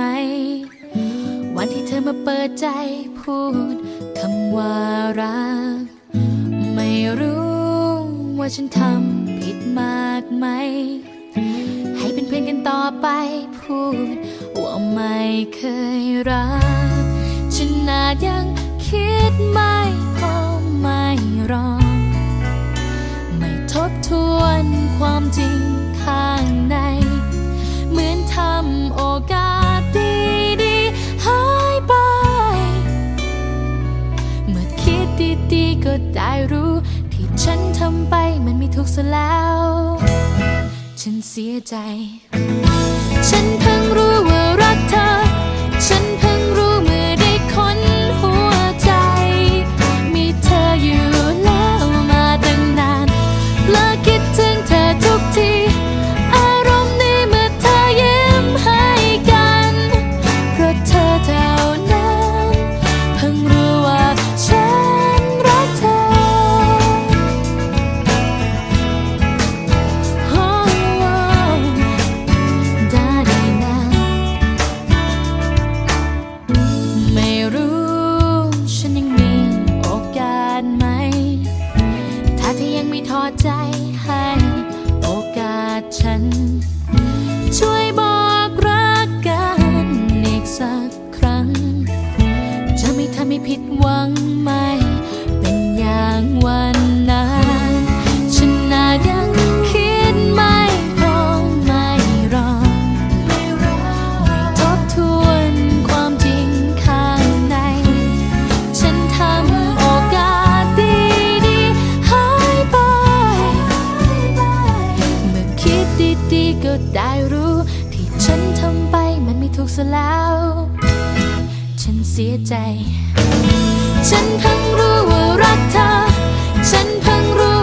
ไหม วันที่เธอมาเปิดใจพูดคำว่ารัก ไม่รู้ว่าฉันทำผิดมากไหม ให้เป็นเพื่อนกันต่อไปพูด ว่าไม่เคยรัก ฉันอาจยังคิดไม่พอไม่รอ ซะแล้ว ฉันเสียใจ ฉันเพิ่งรู้ว่า ฉัน ช่วยบอกรักกันอีกสักครั้ง จะไม่ทำให้ผิดหวัง ก็ได้รู้ ที่ฉันทำไปมันไม่ถูกซะแล้ว ฉันเสียใจ ฉันเพิ่งรู้ว่ารักเธอ ฉันเพิ่งรู้